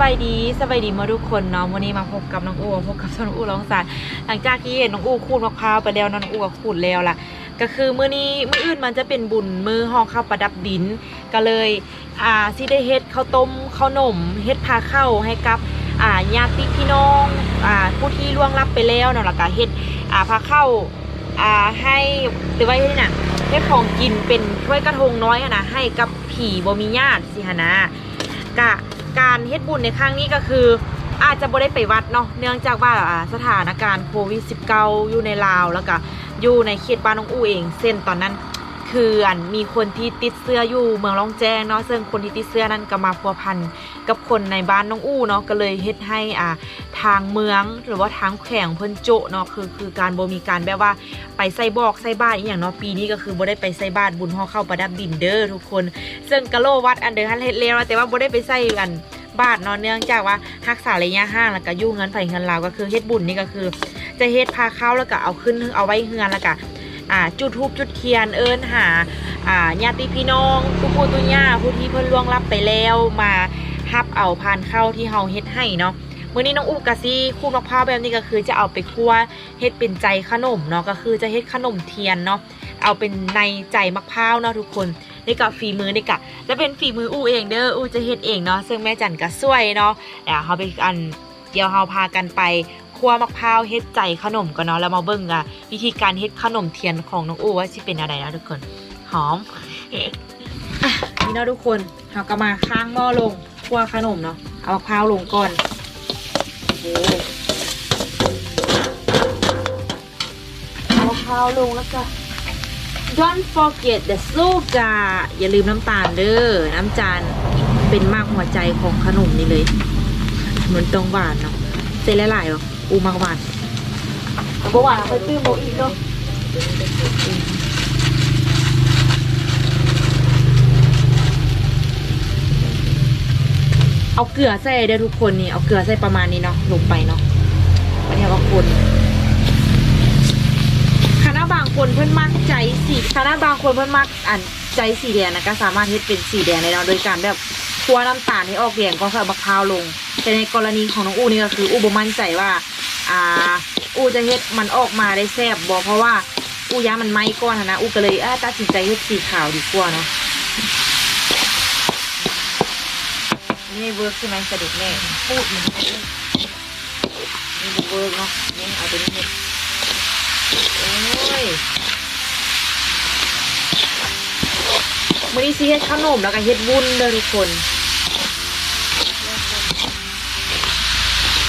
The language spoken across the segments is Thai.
บายดีสบายดีมาทุกคนเนาะวันนี้มาพบกับน้องอูพบกับน้องอูร้องสารหลังจากที่เห็นน้องอูขูดมะพร้าวไปแล้วน้องอูก็ขูดแล้วล่ะ ก็คือมื้อนี้มื้ออื่นมันจะเป็นบุญมือห้องข้าวประดับดิน ก็เลยอ่าสิได้เฮ็ดข้าวต้มข้าวหนมเฮ็ดพาเข้าให้กับอ่าญาติพี่น้องอ่าผู้ที่ล่วงลับไปแล้วเนาะแล้วก็เฮ็ดอ่าพาเข้าอ่าให้หรือว่าให้น่ะให้ของกินเป็นถ้วยกระทงน้อยอะนะให้กับผีบ่มีญาติสิหนนะกะ การเฮ็ดบุญในครั้งนี้ก็คือ อาจจะบ่ได้ไปวัดเนาะเนื่องจากว่าสถานการณ์โควิด -19 อยู่ในลาวแล้วก็อยู่ในเขตบ้านน้องอู้เอง เส้นตอนนั้น คืออันมีคนที่ติดเสื้ออยู่เมืองล่องแจ้งเนาะซึ่งคนที่ติดเสื้อนั้นก็มาพัวพันกับคนในบ้านน้องอู้เนาะก็เลยเฮ็ดให้อ่าทางเมืองหรือว่าทางแขวงเพิ่นโจเนาะคือคือการบ่มีการแบบว่าไปใส่บอกใส่บ้านอีหยังเนาะปีนี้ก็คือบ่ได้ไปใส่บ้านบุญห่อเข้าประดับดินเด้อทุกคน ซึ่งกะโลวัดอันเดอร์ฮันเฮ็ดแล้วแต่ว่าบ่ได้ไปใส่กันบาทเนาะเนื่องจากว่ารักษาระยะห่างแล้วก็ยู่เงินไผเงินลาวก็คือเฮ็ดบุญนี่ก็คือ จะเฮ็ดพาเข้าแล้วก็เอาขึ้นเอาไว้เฮือนแล้วก็ อ่าจุดธูปจุดเทียนเอิ้นหาอ่าญาติพี่น้องผู้ปู่ตุย่าผู้ที่เพิ่นล่วงลับไปแล้วมารับเอาพานเข้าที่เฮาเฮ็ดให้เนาะมื้อนี้น้องอุกกะซี่คูดมะพร้าวแบบนี้ก็คือจะเอาไปคั่วเฮ็ดเป็นใจขนมเนาะก็คือจะเฮ็ดขนมเทียนเนาะเอาเป็นในใจมะพร้าวเนาะทุกคนนี่กับฝีมือนี่กะจะเป็นฝีมืออูเองเด้ออูจะเฮ็ดเองเนาะซึ่งแม่จันก็ช่วยเนาะเดี๋ยวเฮาไปอันเดี๋ยวเฮาพากันไป คั่วมะพร้าวเฮ็ดใจขนมกันเนาะแล้วมาเบิ่งอะวิธีการเฮ็ดขนมเทียนของน้องอูว่าสิเป็นอะไรนะทุกคนหอมอนี่เนาะทุกคนเฮาก็มาค้างหม้อลงคั่วขนมเนาะเอามะพร้าวลงก่อนโอ้เอามะพร้าวลงแล้วก็ Don't forget the sugar อย่าลืมน้ำตาลเด้อ น้ำจานเป็นมากหัวใจของขนมนี่เลยเหมือนตรงหวานเนาะเส้นหลายๆหรอ อูมากหวานเอาบ่หวานเอาไปตื้มโมอีกเนาะเอาเกลือใส่เด้อทุกคนนี่เอาเกลือใส่ประมาณนี้เนาะลงไปเนาะอันนี้ก็คนคณะบางคนเพิ่นมักใจสีคณะบางคนเพิ่นมักอันใจสีแดงนะก็สามารถเฮ็ดเป็นสีแดงได้เนาะโดยการแบบ คั่วน้ำตาลให้ออกแดงก็ใส่มะพร้าวลง แต่ในกรณีของน้องอู้นี่ก็คืออู้บ่มั่นใจว่า อ่า อู้จะเฮ็ดมันออกมาได้แซ่บบ่เพราะว่าอู้ย้ามันไหม้ก่อนนะอู้ก็เลยอ้อตัดสินใจเฮ็ดสีขาวดีกว่าเนาะนี่เวิร์กใช่ไหมสะดุดแน่พูดมันไม่ได้นี่บ่เวิร์กเนาะนี่เอาตัวนี้เฮ็ดโอ้ย มื้อนี้สิเฮ็ดขนมแล้วก็เฮ็ดวุ้นเด้อทุกคน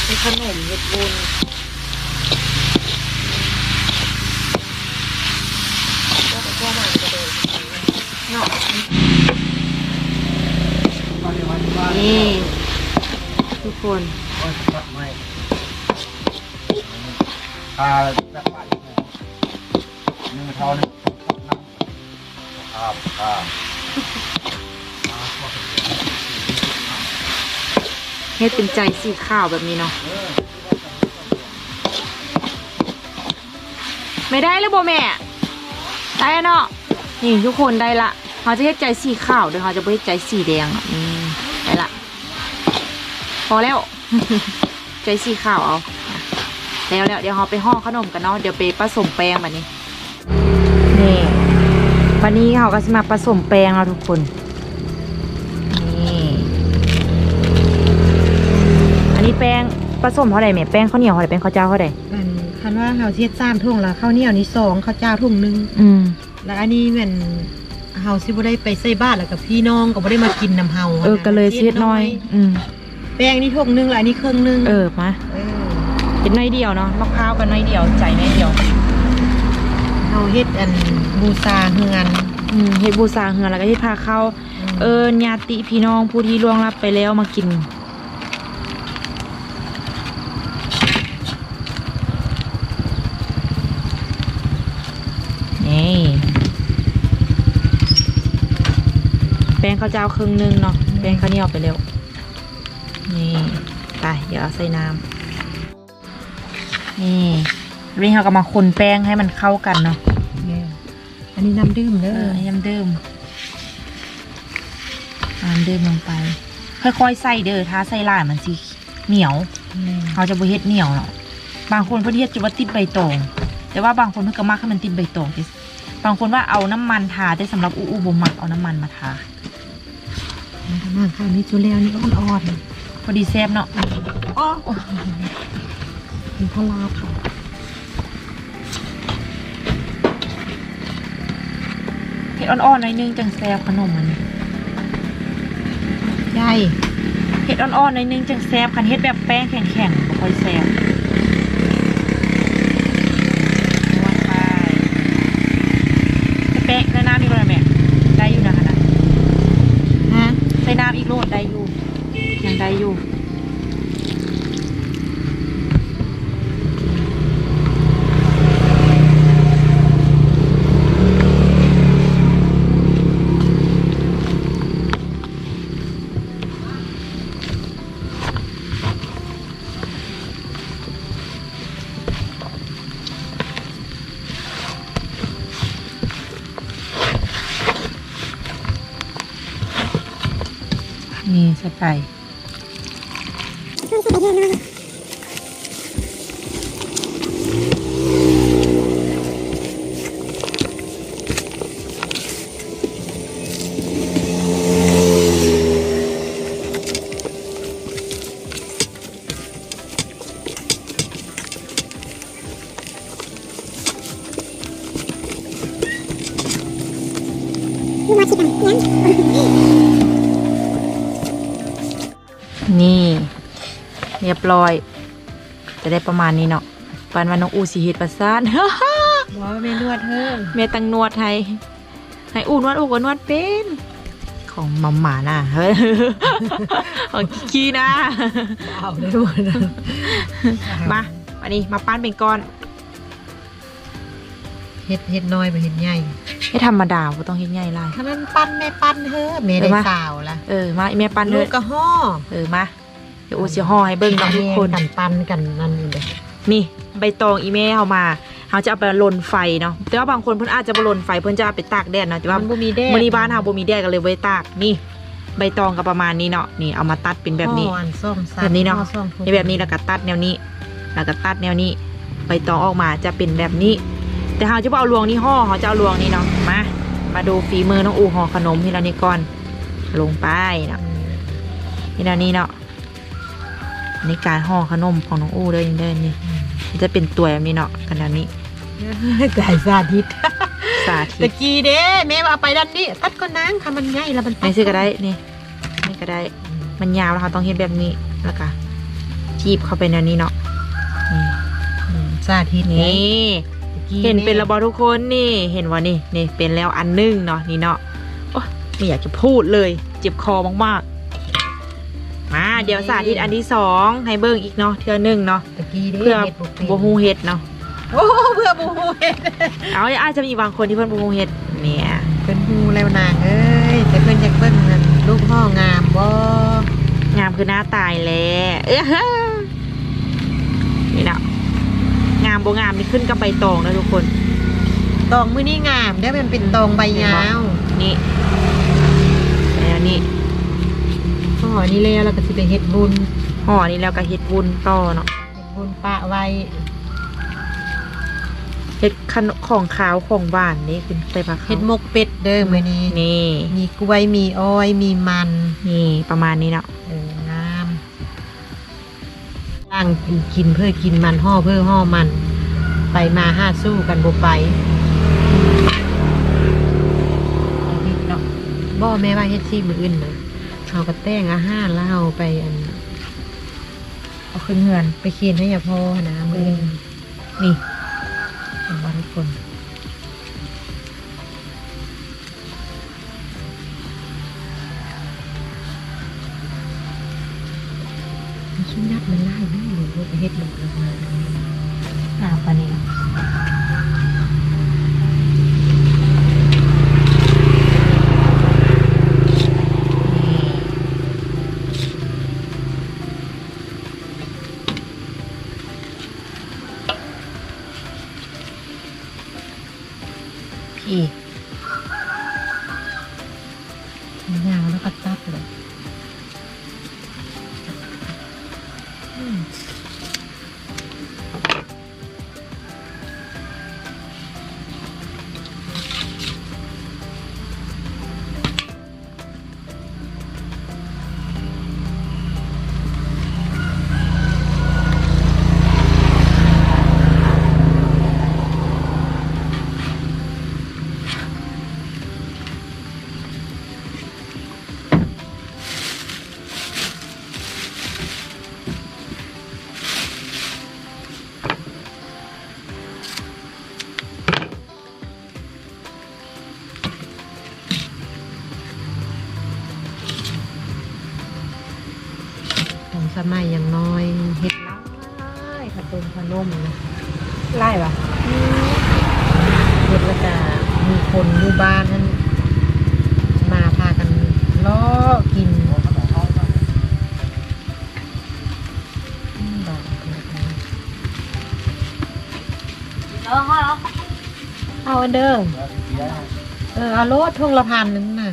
เฮ็ดขนมเฮ็ดวุ้นนี่ทุกคนอ่า เฮ็ดเป็นใจสีขาวแบบนี้เนาะไม่ได้แล้วบ่แม่ได้เนาะนี่ทุกคนได้ละเขาจะเฮ็ดใจสีขาวเดี๋ยวเขาจะไม่เฮ็ดใจสีแดงอืมได้ละพอแล้ว ใจสีขาวเอาแล้วแล้วเดี๋ยวเราไปห่อขนมกันเนาะเดี๋ยวไปผสมแป้งแบบนี้นี่วันนี้เขาก็จะมาผสมแป้งแล้วทุกคน แป้งผสมเท่าไหร่แม่แป้งข้าวเหนียวเท่าไหร่แป้งข้าวเจ้าเท่าไหร่อันคันว่าเฮาเฮ็ดสามทุ่งแล้วข้าวเหนียวนี่สองข้าวเจ้าทุ่งหนึงอืมแล้วอันนี้แม่นเฮาสิบ่ได้ไปใส่บ้านแล้วกับพี่น้องก็บ่ได้มากินน้ำเฮาเออก็เลยเช็ดน้อย อืมแป้งนี่ทุ่งหนึงแล้วอันนี้ครึ่งหนึงเออมาเออเป็นน้อยเดียวเนาะมะพร้าวกันน้อยเดียวใจน้อยเดียวเฮาเฮ็ดอันบูชาเฮือนอืมเฮ็ดบูชาเฮือนแล้วก็เฮ็ดพาเข้า เออญาติพี่น้องผู้ที่ล่วงลับไปแล้วมากินนี่ แป้ง ข้าวเจ้าครึ่งหนึงเนาะแป้งข้าวเหนียวไปแล้วนี่ไปเดี๋ยวเอาใส่น้ำนี่วันนี้เราก็มาคนแป้งให้มันเข้ากันเนาะเนี่ยอันนี้น้ำดื่มเอเด้ออให้น้ำดื่มน้ำดื่มลงไป ค่อยๆใส่เด้อถ้าใส่หลายมันสิเหนียวเขาจะบ่เฮ็ดเหนียวเนาะบางคนเพิ่นเฮ็ดจะว่าติดใบตอง แต่ว่าบางคนเพิ่นก็มักให้มันติดใบตองติบางคนว่าเอาน้ำมันทาแต่สำหรับอูอูบ่มักเอาน้ำมันมาทา นั่งข้างนี้จุแล้วนี่อ่อนพอดีแซ่บเนาะๆอ๋อมีพลาค่ะเฮ็ดอ่อนๆหน่อยนึงจังแซ่บขนมมันใหญ่เฮ็ดอ่อนๆหน่อยนึงจังแซ่บคันเฮ็ดแบบแป้งแข็งๆบ่ค่อยแซ่บนวดไปแต่แป้งใส่น้ำอีกแล้วแม่ได้อยู่นะคะนะ ฮะ ใส่น้ำอีกโลดได้อยู่ ยัง ได้อยู่นี่ใส่ไป นี่ เรียบร้อย จะได้ประมาณนี้เนาะปันวันน้องอูสีเฮ็ดประสานว่าแม่นวดเธอเมตังนวดให้ให้อูนวดอูก็นวดเป็น ของมัมหมาน่ะเฮ้ยของกี้นะเอาได้หมดมาวันนี้มาปั้นเป็นก้อนเฮ็ดเฮ็ดน้อยไปเฮ็ดใหญ่ ไม่ธรรมดาก็ต้องเฮ็ดใหญ่ลาย ถ้ามันปั้นแม่ปั้นเฮ้อแม่ได้สาวละเออมาอีแม่ปั้นเลลูยกก็ห่อเออมาเดี๋ยวอูสิห่อให้เบิ่งเนาะทุกคน กันปั้นกันนั่นนี่เลยนี่ใบตองอีเมลเอามาเขาจะเอาไปลนไฟเนาะแต่ว่าบางคนเพิ่นอาจจะบ่ลนไฟเพิ่นจะเอาไปตากแดดเนาะแต่ว่ามันบ่มีแดดมื้อนี้บ้านเฮาบ่มีแดดก็เลยบ่ได้ตากนี่ใบตองก็ประมาณนี้เนาะนี่เอามาตัดเป็นแบบนี้ ห่ออันส้มสัแบบนี้เนาะ ห่อส้มทุกในแบบนี้แล้วก็ตัดแนวนี้ แล้วก็ตัดแนวนี้ ใบตองออกมาจะเป็นแบบนี้ แต่เขาจะบ่เอาลวงนี่ห่อเขาจะเอาลวงนี่เนาะมามาดูฝีมือน้องอูห่อขนมทีละนี้ก่อนลงไปเนาะทีละนี้เนาะในการห่อขนมของน้องอูเด้อนี่เด้อนี่มันจะเป็นตัวแบบนี้เนาะขนาดนี้จ่ายสาธิตสาตะธิตกี้เด้แม่ว่าเอาไปด้านนี้ตัดก็นางค่ะมันใหญ่แล้วมันตันี่ซื้อก็ได้นี่นี่ก็ได้มันยาวแล้วค่ะต้องเห็นแบบนี้แล้วก็จีบเข้าไปในนี้เนาะนี่อืมสาธิตนี่ตะกี้ เห็นเป็นระบอทุกคนนี่เห็นว่านี่นี่เป็นแล้วอันหนึงเนาะนี่เนาะโอ้ไม่อยากจะพูดเลย เจ็บคอมากๆมาเดี๋ยวสาธิตอันที่สองให้เบิ้งอีกเนาะเทื่อหนึงเนาะตะกี้เด้เพื่อฮ็ดบ่เป็นบูฮูเฮ็ดเนาะโอ้เพื่อบูฮูเฮ็ดเอาอาจจะมีบางคนที่เพิ่นบูฮูเฮ็ดเนี่ยเป็นฮูแล้วนางเอ้ยแต่เพิ่นอยากเบิ่งนั่นลูกพ่องามบ่งามคือหน้าตายแล้วเอ้อนี่เนาะงามบ่งามนี่ขึ้นกับใบตองนะทุกคน ตองมื้อนี้งามเด้อมันเป็นตองใบยาวนี่แล้วนี่ห่อนี่แล้วแล้วก็สิไปเฮ็ดบุญห่อนี่แล้วก็เฮ็ดวุ้นต่อเนาะเฮ็ดบุญปะไว้เฮ็ดขนมของขาวของหวานนี่ขึ้นไปปะเฮ็ดหมกเป็ดเด้อมื้อนี้นี่ มีกล้วยมีอ้อยมีมันนี่ประมาณนี้เนาะเอองามล่างกินกินเพื่อกินมันห่อเพื่อห่อมัน ไปมาห้าสู้กันบ่ไปเนาะบ่แม่ว่าเฮ็ดซี่มื้ออื่นนะเขาก็แต่งอาหารแล้วเอาไปอัน เอาขึ้นเฮือนไปเคียนให้ยาพ่อนะมื้ออื่นนี่เห็นบ่ทุกคน ยัดมันไล่ไม่หรือว่าเฮ็ดหมดแล้วมาอ่าปานนี้ ขนมขนมนะไล่ปะเฮ็ดแล้วก็มีคนอยู่บ้านนั้นมาพากันล้อกินอืมดอกเอาอันเดิมเออเอาโลดทุ่งละพันนึงน่ะ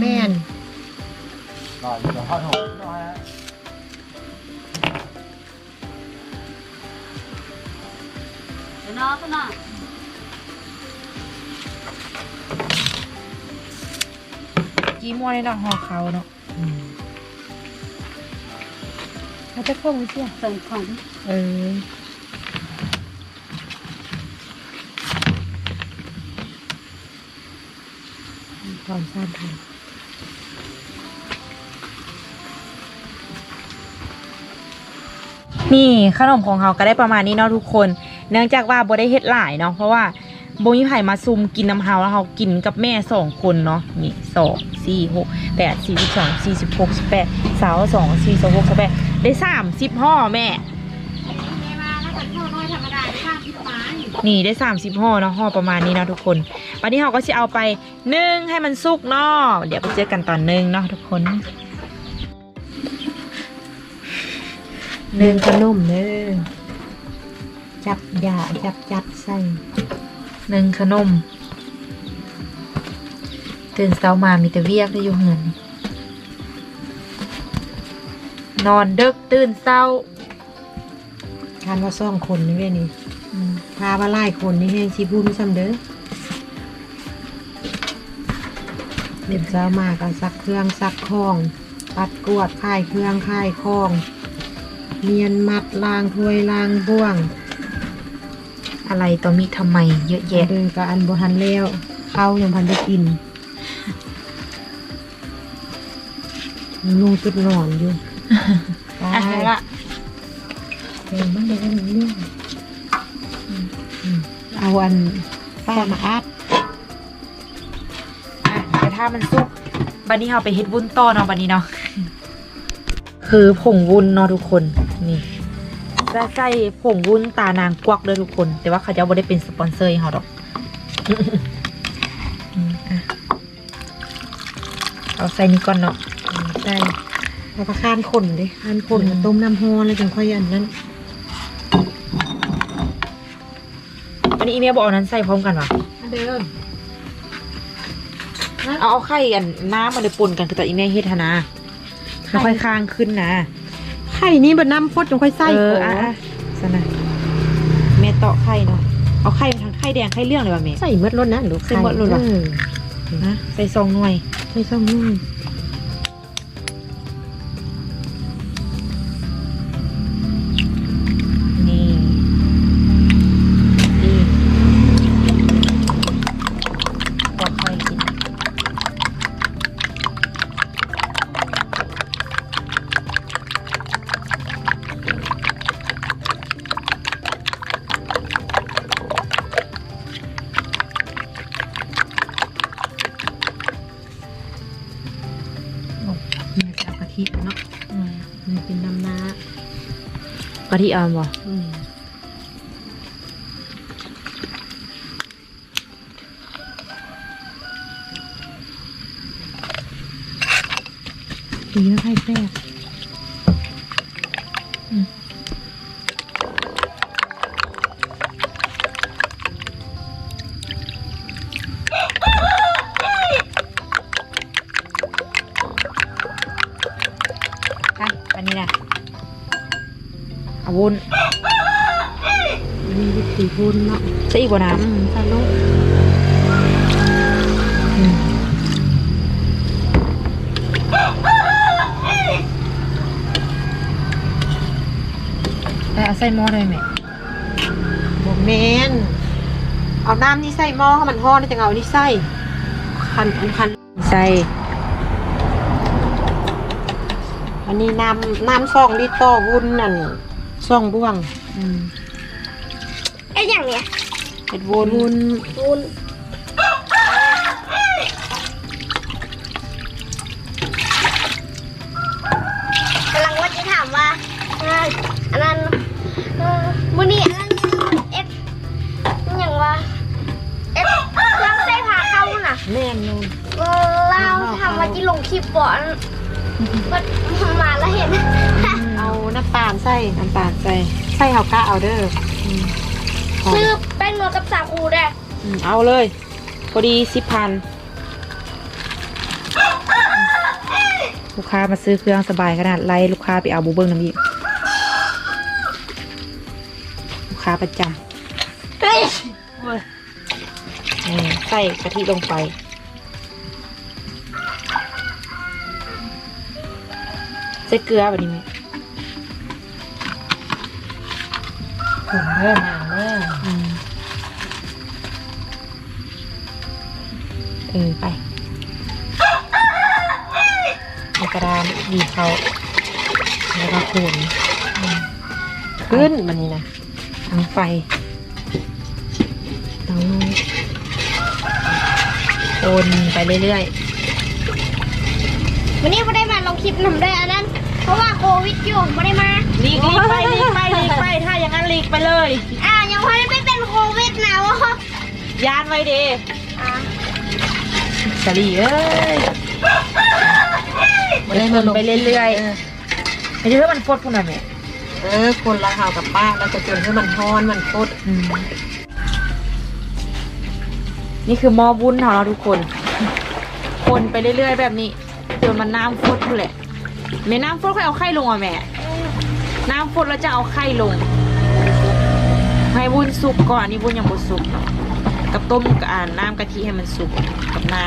แม่น rồi giờ hơi hộp nó กี้มัวในดอกหอเขาเนาะอืมเขาจะเข้าไปเที่ยวส่งของเออก่อนสร้างทางนี่ขนมของเขาก็ได้ประมาณนี้เนาะทุกคน เนื่องจากว่าบได้เฮ็ดหลายเนาะเพราะว่าบ่มีไผมาซุมกินน้ำเฮาแล้วเฮากินกับแม่สองคนเนาะนี่สองสี่หกแปดสี่สิบสองสี่สิบหกสิบแปดสาวสองสี่สองหกสิบแปดได้สามสิบห่อแม่นี่ได้สามสิบห่อเนาะห่อประมาณนี้เนาะทุกคนวันนี้เราก็จะเอาไปนึ่งให้มันสุกเนาะเดี๋ยวไปเจอกันตอนนึ่งเนาะทุกคนนึ่งขนมเด้อ จับยาจับจัดใส่นึ่งขนม ตื่นเช้ามามีแต่เวียกได้อยู่เหินนอนดึกตื่นเช้าทานว่าซ่องคนนี่เว้ยนี่อืมพาว่าไล่คนนี่แห้งชีบุญซ้ำเด้อเด็กสาวมากก็ซักเครื่องซักของ ปัดกวาดค่ายเครื่องค่ายของเมียนมัดล้างถ้วยล้างบ้วง อะไรต่อมีทำไมเยอะแย่แยะเดินกับอันบทันแล้วเข้าวยังพันได้กินลุงจุดหนอนอยู่อะแล้วละเองมันเลยก็เรื่องเอาอันป้ามาอัดอะเดี๋ยวถ้ามันสุกบันนี้เราไปเฮ็ดวุ้นต่อเนาะบันนี้เนาะคือผงวุ้นเนาะทุกคนนี่ จะใส่ผงวุ้นตานางกวักเลยทุกคน แต่ว่าเขาจะไม่ได้เป็นสปอนเซอร์ให้เราดอกอืมอะเอาใส่นี่ก่อนเนาะใช่เอาไปข้านคนดิข้านคนต้มน้ำฮ้อนแล้วจังค่อยอันนั้นอันนี้อีเมลบอกเอานั้นใส่พร้อมกันวะเดิมเอาเอาไข่กันน้ำมาเลยปนกันคือแต่อีเมลเฮ็ดหนนะมันค่อยค้างขึ้นนะ ไข่นี่บนน้ำพดจังค่อยใส่เอขอออะอะสนะเมตาะไข่เนาะเอาไข่มาทั้งไข่แดงไข่เหลืองเลยว่ะเมใส่เมดรถนะหรือใส่หมดรสเหรอเออนะใส่ซองหน่วยใส่ส้มนุ่มนี่ะทิอ่อนบ่อืมตีแล้วไข่แทรกไปอันนี้นะ เอาวุ้นมีวิธีพูนเนาะใส่อีกบ่น้อืมใส่ลูกำแต่เอาใส่หม้อได้ไหมบกแมนเอาน้ำนี่ใส่หม้อให้มันฮ้อนแล้วจะเอานี่ใส่คันอันคันใส่อันนี้น้ำน้ำซองลิตรต่อวุ้นนั่น ซองบ่วงอืมไอ้อย่างเนี้ยเห็ดวุ้นวุ้นวุ้นกำลังว่าจะอันนั้นเออมื้อนี้อันนั้นเอ็ดอหย่างว่าเอ็ดเครื่องใส่ผ้าเข้าน่ะ แม่นนูนเออเราทำมาที่ลงคลิปก่อนมันมาแล้วเห็นเอา น้ำตาลใส่น้ำตาลใส่ใส่เฮากะเอาเด้ออืมหอมซื้อแป้งนวดกับสาคูได้อืมเอาเลยพอดีสิบพันลูกค้ามาซื้อเครื่องสบายขนาดไล่ลูกค้าไปเอาบูเบิ้งน้ำอีกลูกค้าประจำเฮ้ยนี่ใส่กะทิลงไป ใส่เกลือแบบนี้ไหม ถุงเด้อนางเด้ออืมเออไปในกระดานดีเขาแล้วก็ขูนขึ้นมันนี่นะทางไฟเตานูนคนไปเรื่อยวันนี้ไม่ได้มาลงคลิปนำได้อันนั้น เพราะว่าโควิดอยู่ไม่ได้มา ๆลีกลีกไปลีกไปลีกไปถ้าอย่างนั้นลีกไปเลยอ่ายังไม่ได้ไม่เป็นโควิดนะวะยานไว้เดอ่าสลีเอ้ยไม่ได้มาลงไปเรื่อยๆไม่ใช่ว่ามันฟดพุ่นอะแม่เออ คนละข่าวกับป้าแล้วจะจนให้มันทอนมันโคตรอืมนี่คือหม้อวุ้นของเราทุกคน คนไปเรื่อยๆแบบนี้จนมันน้ำฟดพุ่นแหละแม่น้ำฟดค่อยเอาไข่ลงอะแม่ น้ำฟดแล้วจะเอาไข่ลง ให้วุ้นสุกก่อนนี่วุ้นยังบ่สุกกับต้มกับน้ำกะทิให้มันสุกกับน้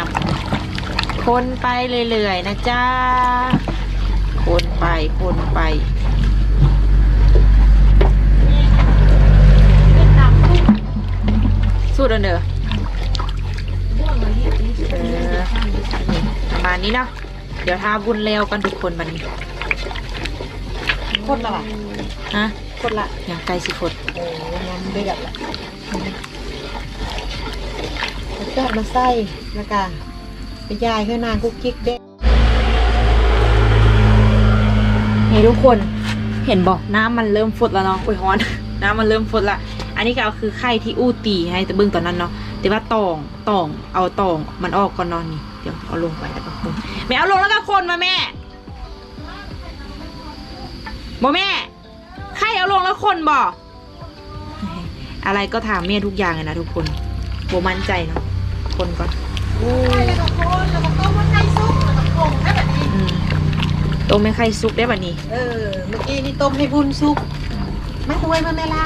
ำคนไปเรื่อยๆนะจ้าคนไปคนไปสูตรอันเด้อเออประมาณนี้เนาะเดี๋ยวทาบุญแล้วกันทุกคนบันนี้ คนละว่ะฮะคนละอย่างไกลสิคนโอ้น้ำเดือดละแล้วก็มาใส่แล้วก็ไปยายให้นางกุ๊กกิ๊กเด้นี่ทุกคนเห็นบอกน้ำมันเริ่มฟดแล้วเนาะอุ้ยฮ้อน น้ำมันเริ่มฟดละ อันนี้ก็เอาคือไข่ที่อู้ตีให้แต่เบื้องตอนนั้นเนาะแต่ว่าตองตองเอาตองมันออกก่อนเนอนนี่เดี๋ยวเอาลงไปแล้วก็คนไม่เอาลงแล้วก็คนมาแม่ บอแม่ไข่เอาลงแล้วคนบออะไรก็ถามแม่ทุกอย่างเลยนะทุกคนโบมั่นใจเนาะคนก่อนแล้วก็คนแล้วก็ต้มมันไข่ซุปแล้วก็ผงได้แบบนี้อืมต้มไม่ไข่ซุปได้แบบนี้ เออ เมื่อกี้นี่ต้มให้บุญซุปมาด้วยมาแม่ล่ะ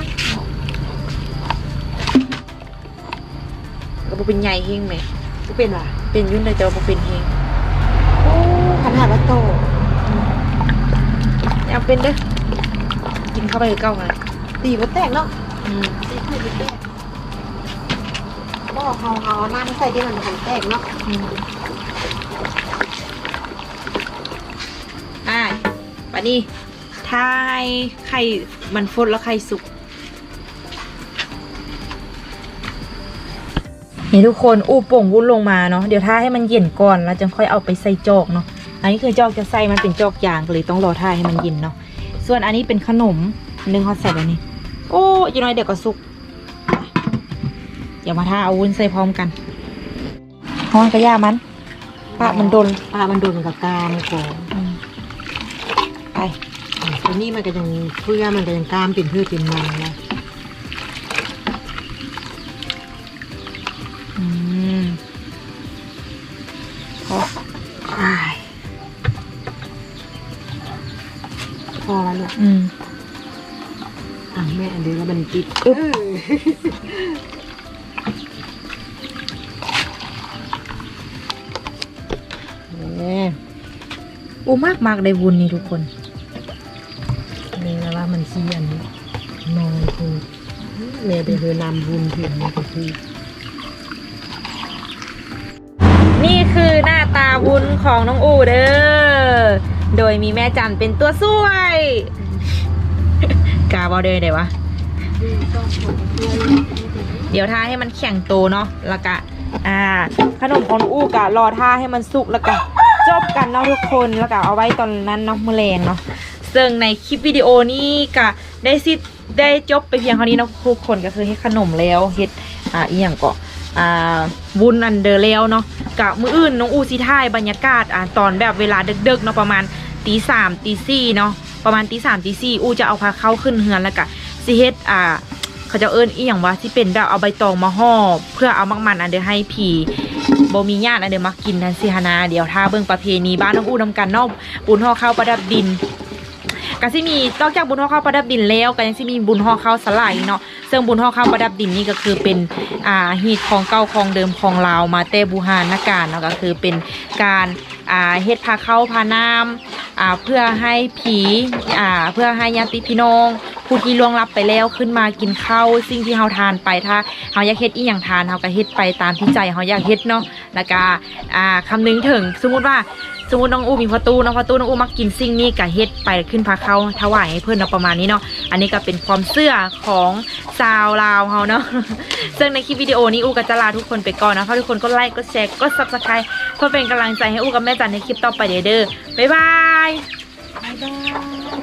ก็บ่เป็นใหญ่เฮงไหมก็เป็นว่ะเป็นยุ่นเลยแต่ว่าบ่เป็นเฮงโอ้ขนาดว่าโตเอาเป็นเด้อกิ นเข้าไปคือเก้ากันตีบ่แตกเนาะอืมตีไข่บ่แตกบ่เขาเอาน้ำใส่ที่มันหันแตกเนาะอืมอ่าปะนี่ถ้าให้ไข่มันฟดแล้วไข่สุกนี่ทุกคนอู้โป่งวุ้นลงมาเนาะเดี๋ยวถ้าให้มันเย็นก่อนแล้วจึงค่อยเอาไปใส่จอกเนาะอันนี้คือจอกจะใส่มันเป็นจอกยางก็เลยต้องรอท่าให้มันเย็นเนาะ ส่วนอันนี้เป็นขนมนึ่งเขาใส่แบบนี้ โอ้ยงน้อยเดี๋ยวก็สุกเดี๋ยวมาท่าเอาวุ้นใส่พร้อมกันห้อนกระยามันปะมันโดนปลามันโดนกับกามก่อนอืมไปทีนี้มันก็ยังเพื่อมันก็ยังกามเป็นเพื่อเป็นมันนะอืมพออ้าย อแล้วเนี่ยอืมอะแม่อันเดียวแล้วมันติดอึ๊บเอ๊ะอู้มากมากได้วุ้นนี่ทุกคนนี่นะว่ามันซีอันนี้น้อยคือแม่ไปเธอนำบุญถึงนี่ก็คือนี่คือหน้าตาวุ้นของน้องอูเด้อ โดยมีแม่จันเป็นตัวช่วย กาบอเดยเดี๋ยววะ เดี๋ยวท่าให้มันแข็งโตเนาะแล้วก็อ่า ขนมขององอูกะรอท่าให้มันสุกแล้วก็จบกันเนาะทุกคนแล้วก็เอาไว้ตอนนั้นเนาะมือแรงเนาะซึ่งในคลิปวิดีโอนี้ก็ได้สิได้จบไปเพียงเท่านี้เนาะทุกคนก็คือเฮ็ดขนมแล้วเฮ็ดอ่าอีหยังก็อ่าวุ้นอันเดอร์แล้วเนาะกะมืออื่นน้องอูสิถ่ายบรรยากาศอ่าตอนแบบเวลาดึกๆเนาะประมาณ ตีสามตีสี่เนาะประมาณตีสามตีสี่อูจะเอาพาเข้าขึ้นเฮือนแล้วก็สิเฮ็ดอ่าเขาจะเอิ้นอีหยังวะที่เป็นแบบเอาใบตองมาห่อเพื่อเอามักมันอันเดียให้ผีโบมีญาติอันเดียมากินทันสิฮานาเดี๋ยวถ้าเบิ่งประเพณีบ้านน้องอู้นำกันนอกบุญห่อข้าวประดับดินก็สิมีนอกจากบุญห่อข้าวประดับดินแล้วก็ยังสิมีบุญห่อข้าวสลายเนาะซึ่งบุญห่อข้าวประดับดินนี่ก็คือเป็นอ่าฮีตของเก่าของเดิมของลาวมาแต่บูหานการเนาะก็คือเป็นการ อ่าเฮ็ดพาเข้าพาน้ำอ่าเพื่อให้ผีอ่าเพื่อให้ญาติพี่น้องผู้ที่ล่วงลับไปแล้วขึ้นมากินข้าวสิ่งที่เฮาทานไปถ้าเฮาอยากเฮ็ดอีหยังทานเฮาก็เฮ็ดไปตามที่ใจเฮาอยากเฮ็ดเนาะแล้วก็อ่าคำนึงถึงสมมุติว่า สมมติน้องอูมีพ่อตู้น้องพ่อตู้น้องอูมักกินสิ่งนี้ก็เฮ็ดไปขึ้นพาเขาถวายให้เพื่อนเราประมาณนี้เนาะอันนี้ก็เป็นความเสื้อของชาวลาวเฮาเนาะซึ่งในคลิปวิดีโอนี้อูก็จะลาทุกคนไปก่อนนะขอทุกคนก็ไลค์ก็แชร์ก็ซับสไครต์เพื่อเป็นกำลังใจให้อูกับแม่จันในคลิปต่อไปเด้อเด้อบ๊ายบายบ๊ายบาย